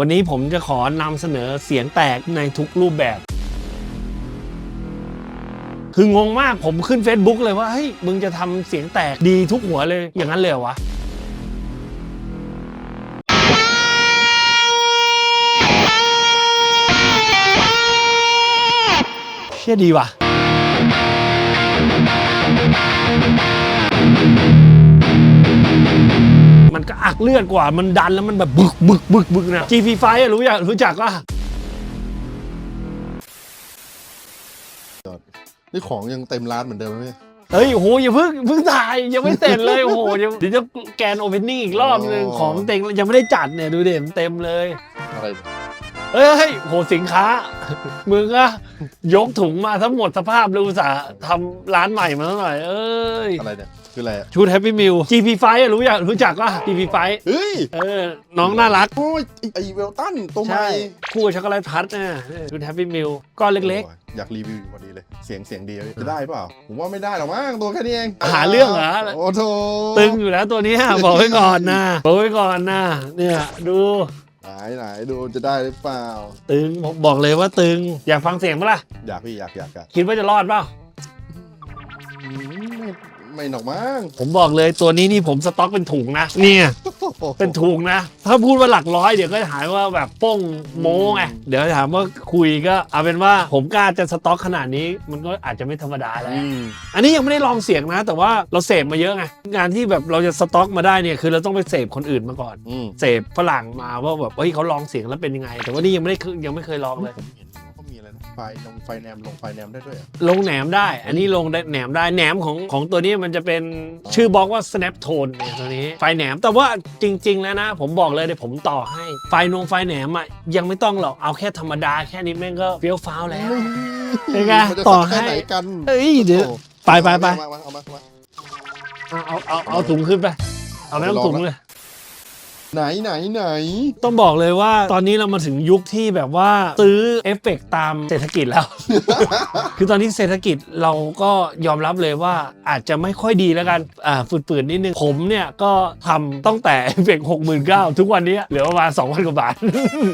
วันนี้ผมจะขอนำเสนอเสียงแตกในทุกรูปแบบ คืองงมากผมขึ้น Facebook เลยว่าเฮ้ยมึงจะทำเสียงแตกดีทุกหัวเลยอย่างนั้นเลยเหรอวะ เชี่ยดีว่ะ มันก็อักเลือดกว่ามันดันแล้วมันแบบบึกบึกบึกบึกนะ GP5 อะรู้จักรู้จักว่านี่ของยังเต็มร้านเหมือนเดิมไหมพี่ เฮ้ยโอ้โหอย่าเพิ่งเพิ่งถ่ายยังไม่เสร็จเลยโอ้โหเดี๋ยวเดี๋ยวจะแกนโอเพนนิ่งอีกรอบนึงอ๋อ ของเต็งยังไม่ได้จัดเนี่ยดูเด่นเต็มเลย อะไรเฮ้ยเฮ้ยโหสินค้า มึงอะยกถุงมาทั้งหมดสภาพเลยอุตส่าห์ทำร้านใหม่มาหน่อย เอ้ย อะไรเนี่ย คืออะไรอะชุดแฮปปี้มิล GP5 อะรู้จักรู้จักว่า GP5 เฮ้ย เออ น้องน่ารัก โอ้ยไอ้ไอเวลตันตัวใหม่ใช่คู่กับช็อกโกแลตพัทนะชุดแฮปปี้มิลก้อนเล็ก โอ้ยอยากรีวิวอยู่พอดีเลย เสียงเสียงดีอะพี่จะได้เปล่า ผมว่าไม่ได้หรอกมั้งตัวแค่นี้เองหาเรื่องเหรอ โอ้โถๆ ตึงอยู่แล้วตัวเนี้ยบอกไว้ก่อนนะบอกไว้ก่อนนะเนี่ยดูไหนไหนดูจะได้หรือเปล่า ตึงผมบอกเลยว่าตึง อยากฟังเสียงปะล่ะ อยากพี่อยากอยากอยากคิดว่าจะรอดเปล่าอืม ไม่ไม่หนอกมั้งผมบอกเลยตัวนี้นี่ผมสต็อกเป็นถุงนะเนี่ยเป็นถุงนะ ถ้าพูดว่าหลักร้อยเดี๋ยวก็จะหาว่าแบบโป้งโม้ไงเดี๋ยวถามว่าคุยก็เอาเป็นว่าผมกล้าจะสต็อกขนาดนี้มันก็อาจจะไม่ธรรมดาแล้วอืมอันนี้ยังไม่ได้ลองเสียงนะ แต่ว่าเราเสพมาเยอะไงงานที่แบบเราจะสต็อกมาได้เนี่ยคือเราต้องไปเสพคนอื่นมาก่อนอืมเสพฝรั่งมาว่าแบบเฮ้ยเขาลองเสียงแล้วเป็นยังไง แต่ว่านี่ยังไม่ได้ยังไม่เคยลองเลย ไรนะไฟลงไฟแนมลงไฟแนมได้ด้วยเหรอลงแหนมได้ อันนี้ลงได้แหนมได้แหนมของของตัวนี้มันจะเป็นชื่อบล็อกว่า snap tone เนี่ยตัวนี้ไฟแหนมแต่ว่าจริง ๆ แล้วนะ ผมบอกเลยเดี๋ยวผมต่อให้ไฟนงไฟแหนมอะยังไม่ต้องหรอกเอาแค่ธรรมดาแค่นี้แม่งก็เฟี้ยวฟ้าวแล้ว เป็นไงมันจะต่อสักแค่ให้ไหนกันเอ้ยเดี๋ยวโอ้ไปไปไปเอามาเอามาเอามา เอาเอาเอาเอาถุงขึ้นไป เอาไม่ต้องถุงเลย ไหนไหนไหนต้องบอกเลยว่าตอนนี้เรามาถึงยุคที่แบบว่าซื้อเอฟเฟกต์ตามเศรษฐกิจแล้ว คือตอนนี้เศรษฐกิจเราก็ยอมรับเลยว่าอาจจะไม่ค่อยดีแล้วกัน อ่าฝืดๆนิดนึง ผมเนี่ยก็ทำตั้งแต่เอฟเฟกต์หกหมื่นเก้าทุกวันนี้เหลือประมาณ2 0 0 0กว่าบาท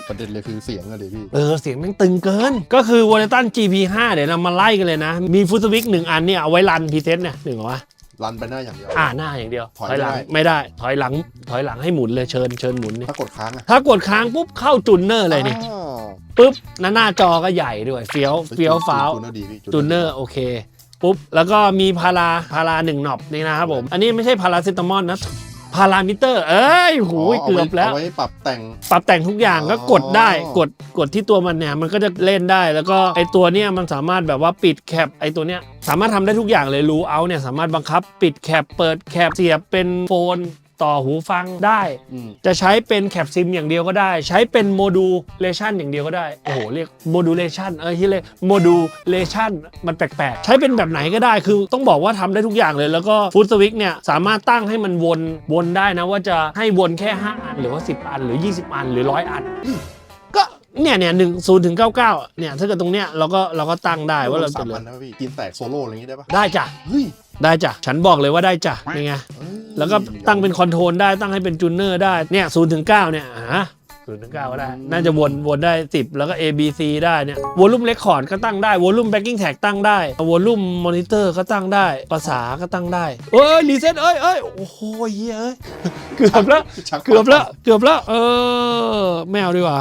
ประเด็นเลยคือเสียงอะดิพี่ เออ เสียงแม่งตึงเกิน ก็คือวอลเลตัน GP5 เดี๋ยวเรามาไล่กันเลยนะ มีฟุตวิกหนึ่งอันเนี่ย เอาไว้รันพรีเซนต์เนี่ยหนึ่งเหรอวะ รันไปหน้าอย่างเดียว อ่าหน้าอย่างเดียวถอยหลังไม่ได้ไม่ได้ ถอยหลัง ถอยหลังให้หมุนเลยเชิญเชิญหมุนนี่ถ้ากดค้างอะถ้ากดค้างปุ๊บเข้าจุนเนอร์เลยนี่อ่าปุ๊บหน้าหน้าจอก็ใหญ่ด้วยเฟี้ยวเฟี้ยวฟ้าว จูนเนอร์ดีพี่จูนเนอร์โอเคปุ๊บ แล้วก็มีพาราพาราหนึ่งหนอบนี่นะครับผม อันนี้ไม่ใช่พาราเซตามอลนะ พารามิเตอร์ เอ้ยหูยอ๋อเกือบแล้วาไว้ปรับแต่ง ปรับแต่งทุกอย่างก็กดได้อ๋อกดกดที่ตัวมันเนี่ยมันก็จะเล่นได้ แล้วก็ไอตัวเนี้ยมันสามารถแบบว่าปิดแคปไอตัวเนี้ยสามารถทำได้ทุกอย่างเลยรู้เอาเนี่ยสามารถบังคับ ปิดแคปเปิดแคปเสียบเป็นโฟน ต่อหูฟังได้ อืม จะใช้เป็นแคปซิมอย่างเดียวก็ได้ ใช้เป็นโมดูเลชันอย่างเดียวก็ได้ โอ้โห เรียกโมดูเลชันเออที่เรียกโมดูเลชันมันแปลกๆ ใช้เป็นแบบไหนก็ได้คือต้องบอกว่าทำได้ทุกอย่างเลย แล้วก็ฟู d สวิกเนี่ยสามารถตั้งให้มันวนวนได้นะว่าจะให้วนแค่ 5 อันหรือว่า 10 อันหรือ 20 อันหรือ 100 อันก็ เนี่ยเนี่ยหนึ่งศูนย์ถึงเก้าเก้าเนี่ยถ้าเกิดตรงเนี้ยเราก็เราก็ตั้งได้ว่าเราสาจะมเหลืพัอนนะพี่กินแตกโซโล่อะไรอย่างงี้ได้ปะได้จ้ะ เฮ้ยได้จ้ะ ฉันบอกเลยว่าได้จ้ะนี่ไง เอ้ยแล้วก็ตั้งเป็นคอนโทรลได้ตั้งให้เป็นจูเนอร์ได้เนี่ยศูนย์ถึงเก้าเนี่ยฮะศูนย์ถึงเก้าก็ได้ น่าจะวนวนได้ 10 แล้วก็ A B C ได้เนี่ยวอลลุ่มเรคคอร์ดก็ตั้งได้วอลลุ่มแบ็กกิ้งแท็กตั้งได้วอลลุ่มมอนิเตอร์ก็ตั้งได้ ภาษาก็ตั้งได้ เอ้ยรีเซ็ตเอ้ยเอ้ยโอ้โหเหี้ยเอ้ย เกือบแล้ว ชัเกือบแล้ว เกือบแล้ว เออไม่เอาดีกว่า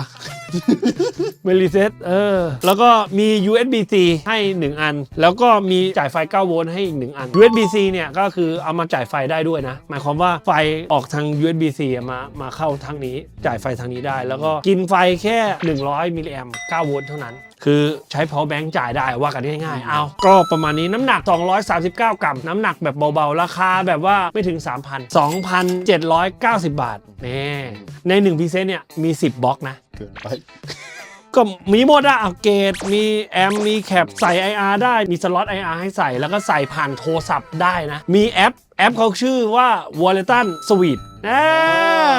ไม่รีเซ็ตเออ แล้วก็มี USB-C ให้ 1 อัน แล้วก็มีจ่ายไฟ 9 โวลต์ให้อีก 1 อัน USB-C เนี่ยก็คือเอามาจ่ายไฟได้ด้วยนะ หมายความว่าไฟออกทาง USB-C อะมามาเข้าทางนี้ จ่ายไฟทางนี้ได้ แล้วก็กินไฟแค่ 100 มิลลิแอมป์9โวลต์เท่านั้นคือใช้ power bank จ่ายได้ว่ากันง่ายๆ เอาก็ประมาณนี้น้ำหนัก 239 กรัม น้ำหนักแบบเบาๆ ราคาแบบว่าไม่ถึง 3,000 2,790 บาท นี่ ใน1พิเศษเนี่ย มี 10บล็อกนะเกินไป ก็มีหมดอะเอาเกตมีแอมมีแคปใส่ IR ได้มีสล็อต IR ให้ใส่แล้วก็ใส่ผ่านโทรศัพท์ได้นะ มีแอป แอปเขาชื่อว่า w a l l e t o n Suite นะ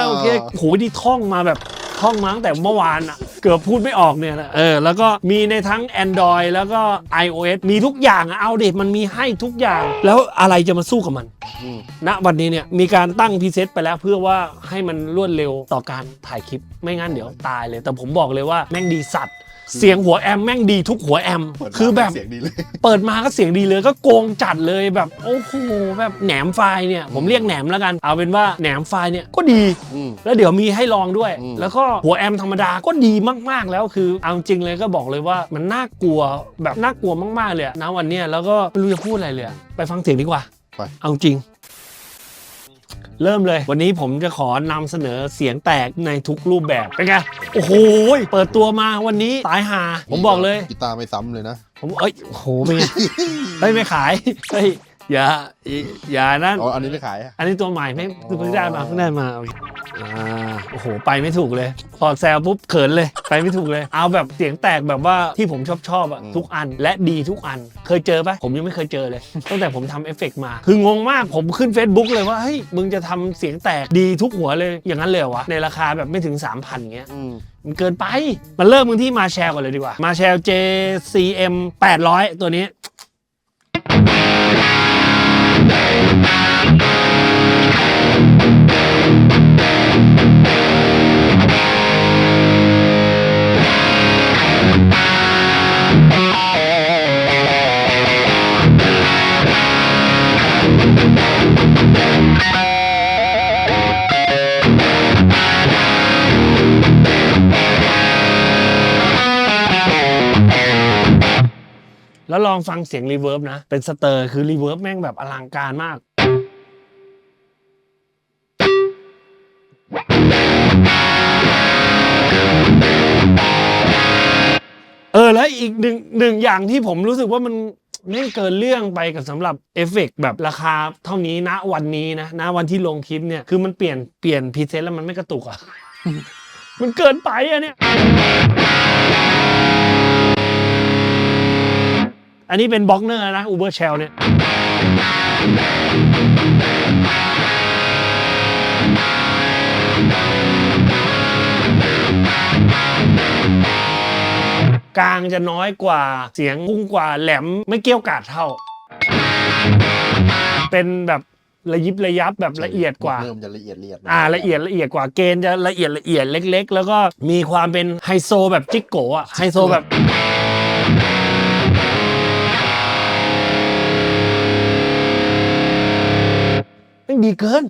โอเคโหดีท่องมาแบบท่องมาตั้งแต่เมื่อวานอะเกือบพูดไม่ออกเนี่ยนะเออแล้วก็มีในทั้ง Android แล้วก็ iOS มีทุกอย่างอะเอาดิมันมีให้ทุกอย่าง แล้วอะไรจะมาสู้กับมันอืมณวันนี้เนี่ยมีการตั้งพรีเซตไปแล้วเพื่อว่าให้มันรวดเร็วต่อการถ่ายคลิปไม่งั้นเดี๋ยวตายเลย แต่ผมบอกเลยว่าแม่งดีสัตว์ เสียงหัวแอมแม่งดีทุกหัวแอมเปิดมาคือแบบเสียงดีเลย เปิดมาก็เสียงดีเลยก็โกงจัดเลยแบบโอ้โหแบบแหนมไฟล์เนี่ยผมเรียกแหนมแล้วกันเอาเป็นว่าแหนมไฟล์เนี่ยก็ดีอืมแล้วเดี๋ยวมีให้ลองด้วยอืมแล้วก็หัวแอมธรรมดาก็ดีมากๆแล้วคือเอาจริงเลยก็บอกเลยว่ามันน่ากลัวแบบน่ากลัวมากๆเลยอะนะวันเนี้ยแล้วก็ไม่รู้จะพูดอะไรเลยอะไปฟังเสียงดีกว่าไปเอาจริง เริ่มเลย วันนี้ผมจะขอนำเสนอเสียงแตกในทุกรูปแบบเป็นไงโอ้โหเปิดตัวมาวันนี้สายหาผมบอกเลยกีตาร์ไม่ซ้ำเลยนะ ผมเอ้ยโอ้โหเป็นไงเฮ้ยไม่ขายเฮ้ย อย่าอย่านั่นอ๋ออันนี้ไม่ขายอะ อันนี้ตัวใหม่ไม่เพิ่งได้มาเพิ่งได้มาโอเคอ่าโอ้โหไปไม่ถูกเลย พอแซวปุ๊บเขินเลย ไปไม่ถูกเลย เอาแบบเสียงแตกแบบว่าที่ผมชอบชอบๆอะทุกอันและดีทุกอันเคยเจอปะผมยังไม่เคยเจอเลย ตั้งแต่ผมทำเอฟเฟกต์มา คืองงมากผมขึ้น Facebook เลยว่าเฮ้ยมึงจะทำเสียงแตกดีทุกหัวเลยอย่างนั้นเลยเหรอวะในราคาแบบไม่ถึง 3,000เงี้ย อืม มันเกินไป มันเริ่มมึงที่มาแชร์ก่อนเลยดีกว่า มาแชร์ JCM 800 ตัวนี้ องฟังเสียงรีเวิร์บนะ เป็นสเตอร์คือรีเวิร์บแม่งแบบอลังการมากเออแล้วอีกหนึ่งหนึ่งอย่างที่ผมรู้สึกว่ามันแม่เกินเรื่องไปกับสำหรับเอฟเฟกต์แบบราคาเท่านี้นะวันนี้นะนะวันที่ลงคลิปเนี่ยคือมันเปลี่ยนเปลี่ยนพรีเซนต์แล้วมันไม่กระตุกอะมันเกินไปอะเนี่ย อันนี้เป็นบล็อกเนอร์นะอูเบอร์เชลเนี่ยกลางจะน้อยกว่าเสียงพุ่งกว่าแหลมไม่เกี้ยวกาดเท่า เป็นแบบระยิบระยับแบบละเอียดกว่าเริ่มจะละเอียดละเอียดอ่าละเอียดละเอียดกว่าเกณฑ์จะละเอียดละเอียดเล็ก ๆ แล้วก็มีความเป็นไฮโซแบบจิกโกะอะไฮโซแบบ ไม่ดีเกิน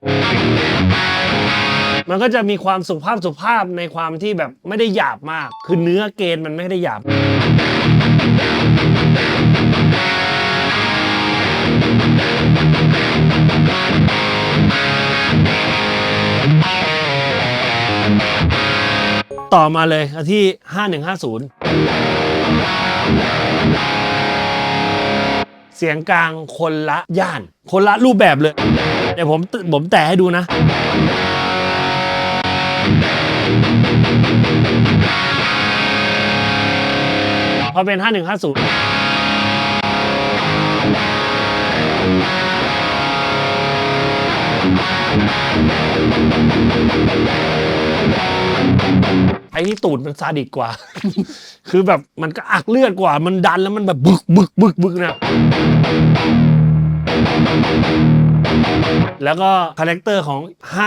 มันก็จะมีความสุภาพสุภาพในความที่แบบไม่ได้หยาบมาก คือเนื้อเกณฑ์มันไม่ได้หยาบต่อมาเลยที่ 5150 เสียงกลางคนละย่าน คนละรูปแบบเลย เดี๋ยวผมผมแตะให้ดูนะ พอเป็น 5150ไอ้ที่ตูดมันซาดิสกว่า คือแบบมันก็อักเลือดกว่า มันดันแล้วมันแบบบึกบึกบึกบึกนะ แล้วก็คาแรคเตอร์ของ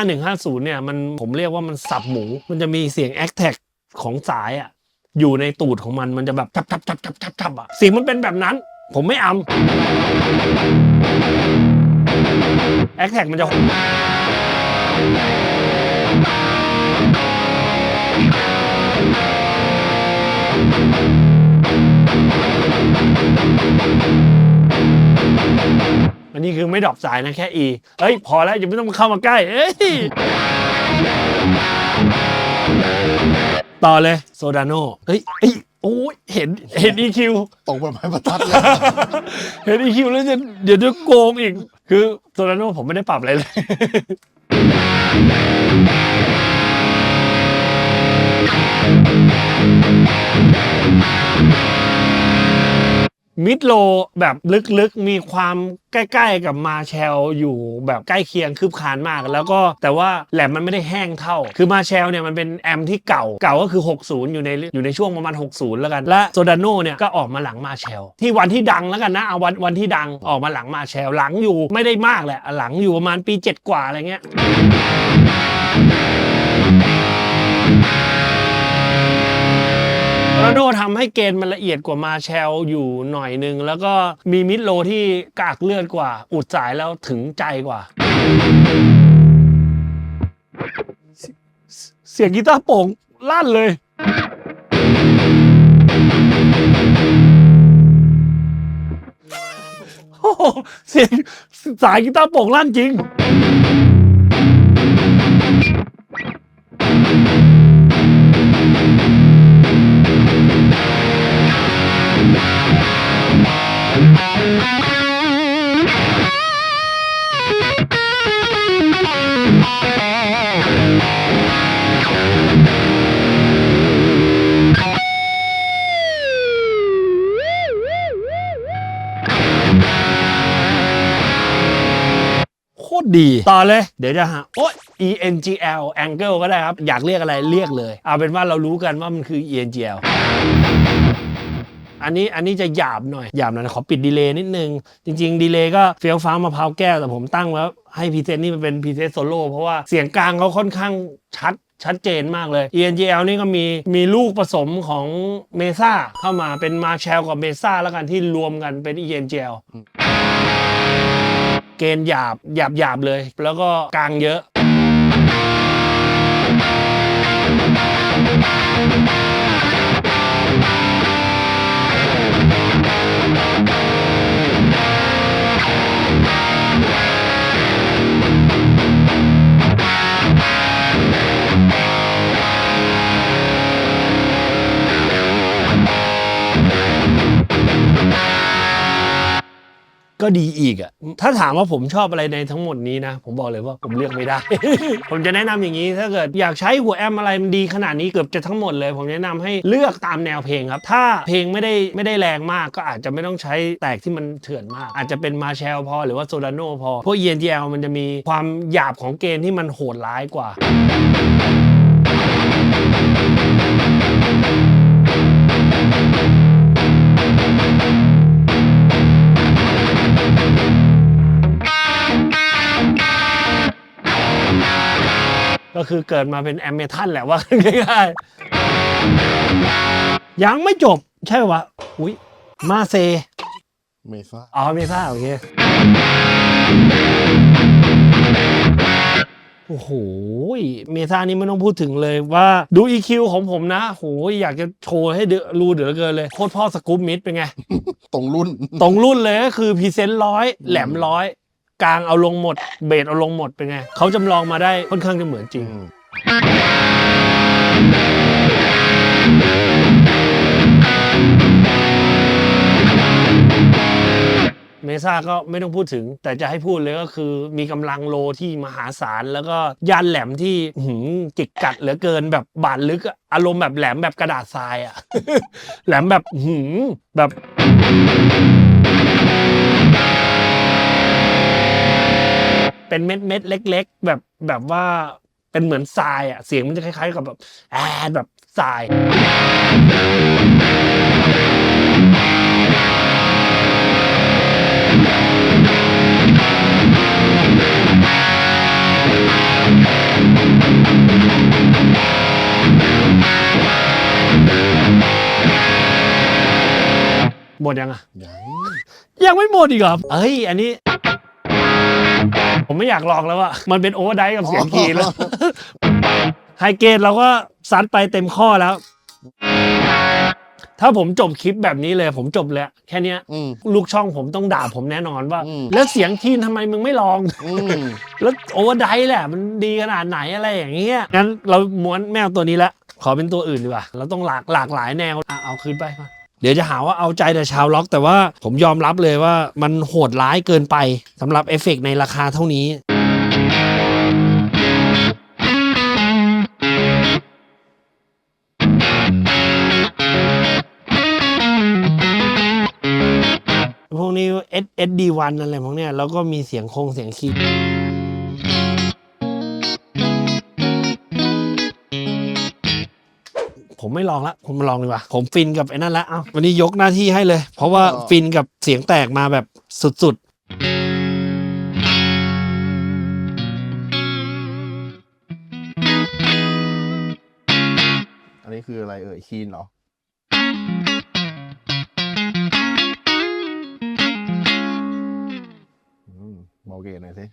5150 เนี่ยมันผมเรียกว่ามันสับหมู มันจะมีเสียงแอคแท็กของสายอะอยู่ในตูดของมันมันจะแบบทับทับทับทับทับทับอะเสียงมันเป็นแบบนั้น ผมไม่อำแอคแท็กมันจะ อันนี้คือไม่ดรอปสายนะแค่ E เฮ้ย พอแล้วอย่าไม่ต้องเข้ามาใกล้ เอ้ย ต่อเลยโซดาโนเฮ้ยเอ้ยโอ้ยเห็นเห็น EQ ตรงไปไม้บรรทัดเลยเห็น EQ แล้วจะเดี๋ยวจะโกงอีก คือโซดาโนผมไม่ได้ปรับอะไรเลยอ มิดโลแบบลึกๆ มีความใกล้ๆกับมาแชลอยู่แบบใกล้เคียงคืบคลานมาก แล้วก็แต่ว่าแหลมมันไม่ได้แห้งเท่า คือมาแชลเนี่ยมันเป็นแอมที่เก่าเก่าก็คือ 60 อยู่ในอยู่ในช่วงประมาณ 60 แล้วกัน และโซดาโนเนี่ยก็ออกมาหลังมาแชลที่วันที่ดังแล้วกันนะเอาวันวันที่ดังออกมาหลังมาแชลหลังอยู่ไม่ได้มากแหละหลังอยู่ประมาณปี 7 กว่าอะไรเงี้ย โรนัลโดทำให้เกณฑ์มันละเอียดกว่ามาแชลอยู่หน่อยนึง แล้วก็มีมิดโลที่กากเลือดกว่า อุดสายแล้วถึงใจกว่า เสียงกีตาร์โป่งลั่นเลยเสียงสายกีตาร์โป่งลั่นจริง ดี ต่อเลย เดี๋ยวจะหาโอ๊ย ENGL angle ก็ได้ครับ อยากเรียกอะไรเรียกเลย เอาเป็นว่าเรารู้กันว่ามันคือ ENGL อันนี้อันนี้จะหยาบหน่อยหยาบหน่อยขอปิดดีเลย์นิดนึง จริง ๆ ดีเลย์ก็เฟี้ยวฟ้ามะพร้าวแก้วแต่ผมตั้งแล้วให้พรีเซนต์นี่มันเป็นพรีเซนต์โซโล่เพราะว่าเสียงกลางเขาค่อนข้างชัดชัดเจนมากเลย ENGL นี่ก็มีมีลูกผสมของเมซ่าเข้ามาเป็นมาแชลกับเมซ่าแล้วกันที่รวมกันเป็น ENGL เกณฑ์หยาบหยาบหยาบเลย แล้วก็กลางเยอะ ก็ดีอีกอะถ้าถามว่าผมชอบอะไรในทั้งหมดนี้นะ ผมบอกเลยว่าผมเลือกไม่ได้ ผมจะแนะนำอย่างนี้ถ้าเกิดอยากใช้หัวแอมอะไรมันดีขนาดนี้เกือบจะทั้งหมดเลย ผมแนะนำให้เลือกตามแนวเพลงครับ ถ้าเพลงไม่ได้ไม่ได้แรงมากก็อาจจะไม่ต้องใช้แตกที่มันเถื่อนมาก อาจจะเป็นมาแชลพอหรือว่าโซดาโนพอพวก ENGL มันจะมีความหยาบของเกณฑ์ที่มันโหดร้ายกว่า คือเกิดมาเป็นแอมเมทัลแหละว่าง่ายๆยังไม่จบใช่ปะวะอุ้ยมาเซเมซ่าอ๋อเมซ่าโอเคโอ้โห เมซ่านี่ไม่ต้องพูดถึงเลยว่าดู EQ ของผมนะโหอยากจะโชว์ให้เดอรู้เดือเกินเลย โคตรพ่อสกู๊ปมิดเป็นไง ตรงรุ่น ตรงรุ่นเลยก็คือพรีเซนต์ร้อยแหลมร้อย กลางเอาลงหมด เบสเอาลงหมดเป็นไงเขาจำลองมาได้ค่อนข้างจะเหมือนจริงอืมเมซ่าก็ไม่ต้องพูดถึง แต่จะให้พูดเลยก็คือมีกำลังโลที่มหาศาล แล้วก็ยันแหลมที่หืมจิกกัดเหลือเกินแบบบาดลึกอะอารมณ์แบบแหลมแบบกระดาษทรายอะ แหลมแบบหืมแบบ เป็นเม็ดเม็ดๆเล็ก ๆ แบบแบบว่าเป็นเหมือนทรายอะเสียงมันจะคล้าย ๆ กับแบบแอดแบบทรายหมดยังอะยังยังไม่หมดอีกเหรอเอ้ย อันนี้ ผมไม่อยากลองแล้วอะมันเป็นโอเวอร์ไดฟ์กับเสียงคีย์แล้วไฮเกรดเราก็ซัดไปเต็มข้อแล้ว ถ้าผมจบคลิปแบบนี้เลยผมจบแล้วแค่เนี้ยอืม ลูกช่องผมต้องด่าผมแน่นอนว่า อืม แล้วเสียงคีนทำไมมึงไม่ลอง อืม แล้วโอเวอร์ไดฟ์แหละ มันดีขนาดไหนอะไรอย่างเงี้ย งั้นเราม้วนแมวตัวนี้ละ ขอเป็นตัวอื่นดีกว่า เราต้องหลากหลากหลายแนวอะเอาคืนไปมาเดี๋ยวจะหาว่าเอาใจแต่ชาวล็อก แต่ว่าผมยอมรับเลยว่ามันโหดร้ายเกินไปสำหรับเอฟเฟกต์ในราคาเท่านี้ SSD1 อะไรพวกเนี้ยแล้วก็มีเสียงคงเสียงคีย์ ผมไม่ลองละผมมาลองดีกว่า ผมฟินกับไอ้นั่นละเอ้าวันนี้ยกหน้าที่ให้เลย เพราะว่าอ๋อ ฟินกับเสียงแตกมาแบบสุดอันนี้คืออะไรเอ่ยคีนเหรอ อืมเบาเกตหน่อยสิ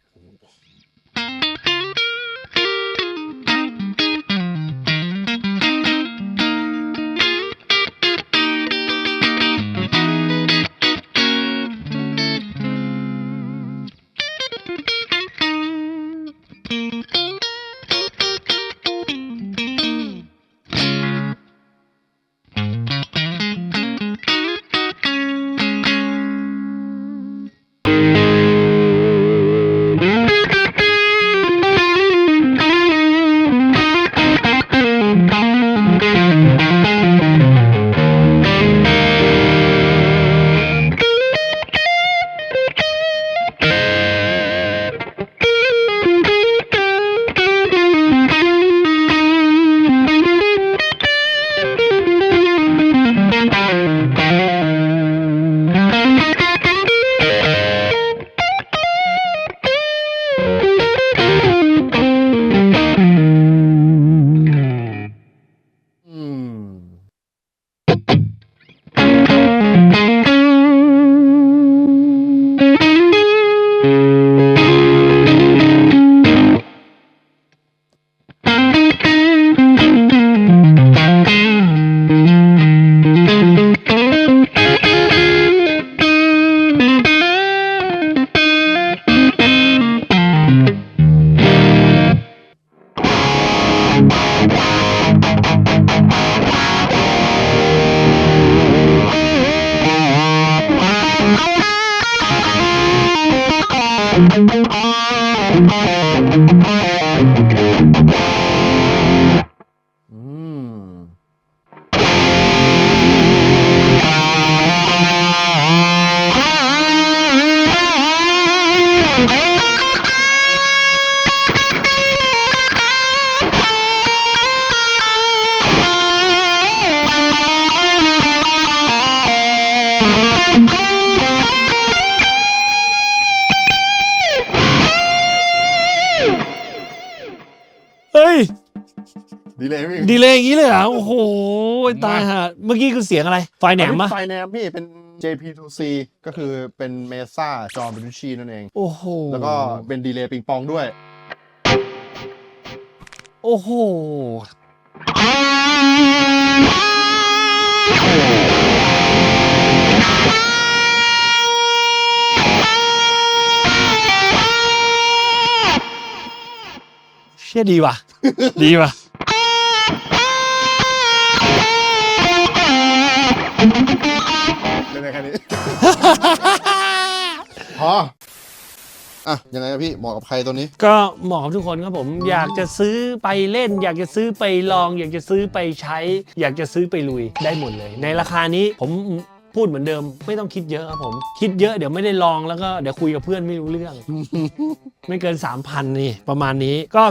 เลยพี่ดีเลยอย่างนี้เลยเหรอโอ้โหตายฮะเมื่อกี้คือเสียงอะไร ไฟแหนมปะไฟแหนมพี่เป็น JP2C ก็คือเป็นเมซ่าจอร์บิชชีนั่นเอง โอ้โหแล้วก็เป็นดีเลย์ปิงปองด้วย โอ้โหเชี่ยดีว่ะ ดีว่ะ เล่นได้แค่นี้ พอ อะ ยังไงอะพี่เหมาะกับใครตัวนี้ ก็เหมาะกับทุกคนครับผม อยากจะซื้อไปเล่น อยากจะซื้อไปลอง อยากจะซื้อไปใช้ อยากจะซื้อไปลุยได้หมดเลย ในราคานี้ผมพูดเหมือนเดิม ไม่ต้องคิดเยอะครับผม คิดเยอะเดี๋ยวไม่ได้ลองแล้วก็เดี๋ยวคุยกับเพื่อนไม่รู้เรื่อง ไม่เกิน 3,000 นี่ ประมาณนี้ก็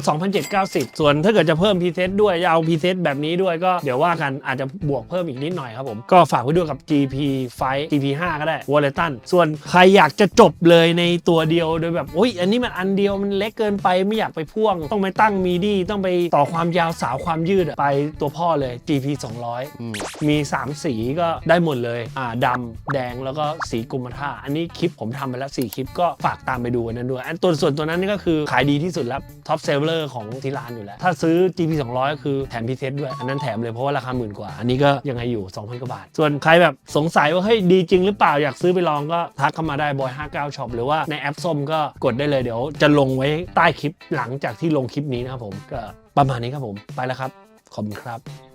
2,790 ส่วนถ้าเกิดจะเพิ่มพรีเซตด้วยจะเอาพรีเซตแบบนี้ด้วยก็เดี๋ยวว่ากันอาจจะบวกเพิ่มอีกนิดหน่อยครับผม ก็ฝากไว้ด้วยกับ GP ไฟ GP 5ก็ได้ w a l l e t o n ส่วนใครอยากจะจบเลยในตัวเดียวโดยแบบโอ้ยอันนี้มันอันเดียวมันเล็กเกินไปไม่อยากไปพ่วง ต้องไปตั้งมีดีต้องไปต่อความยาวสาวความยืดอะไปตัวพ่อเลย GP 200 อืม มี 3 สีก็ได้หมดเลย อ่าดำแดงแล้วก็สีกรมท่าอันนี้คลิปผมทำไปแล้ว 4 คลิปก็ฝากตามไปดูกันนั้นด้วยอันตัวส่วนตัวัวนั้นนี่ก็คือขายดีที่สุดแล้วท็อปเซลเลอร์ของที่ร้านอยู่แล้ว ถ้าซื้อ GP 200 ก็คือแถมพิเศษด้วย อันนั้นแถมเลยเพราะว่าราคาหมื่นกว่า อันนี้ก็ยังไงอยู่ 2,000 กว่าบาท ส่วนใครแบบสงสัยว่าเฮ้ยดีจริงหรือเปล่าอยากซื้อไปลองก็ทักเข้ามาได้บอย59ช็อปหรือว่าในแอปส้มก็กดได้เลยเดี๋ยว จะลงไว้ใต้คลิปหลังจากที่ลงคลิปนี้นะครับผมก็ประมาณนี้ครับผมไปแล้วครับขอบคุณครับ